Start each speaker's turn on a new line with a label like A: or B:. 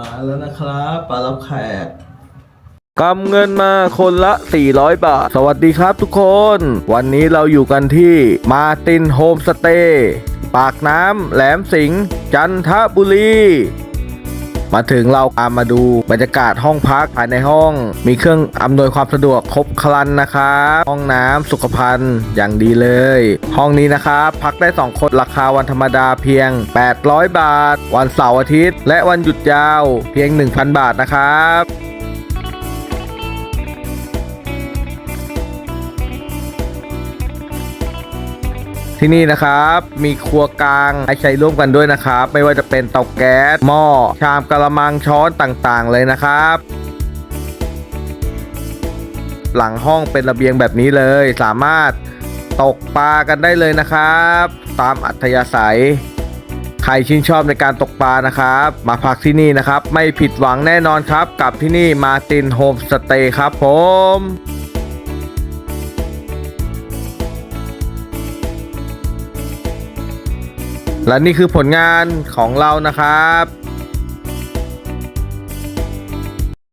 A: มาแล้วนะครับปลารับแขก
B: กำเงินมาคนละ 400 บาท สวัสดีครับทุกคน วันนี้เราอยู่กันที่มาตินโฮมสเตย์ ปากน้ำแหลมสิงห์จันทบุรี มาถึงเราตามมาดูบรรยากาศห้องพักภายในห้อง มีเครื่องอำนวยความสะดวกครบครันนะครับห้องน้ำสุขภัณฑ์อย่างดีเลย ห้องนี้นะครับพักได้ 2 คนราคาวันธรรมดาเพียง 800 บาท วันเสาร์อาทิตย์ และวันหยุดยาวเพียง 1,000 บาทนะครับ ที่นี่นะครับมีครัวกลางให้ใช้ร่วมกันด้วยนะครับ ไม่ว่าจะเป็นเตาแก๊สหม้อชามกระมังช้อนต่างๆ เลยนะครับ หลังห้องเป็นระเบียงแบบนี้เลย สามารถตกปลากันได้เลยนะครับ ตามอัธยาศัย ใครชื่นชอบในการตกปลานะครับ มาพักที่นี่นะครับ ไม่ผิดหวังแน่นอนครับ กับที่นี่มาตินโฮมสเตย์ครับผม และนี่คือผลงานของเรานะครับ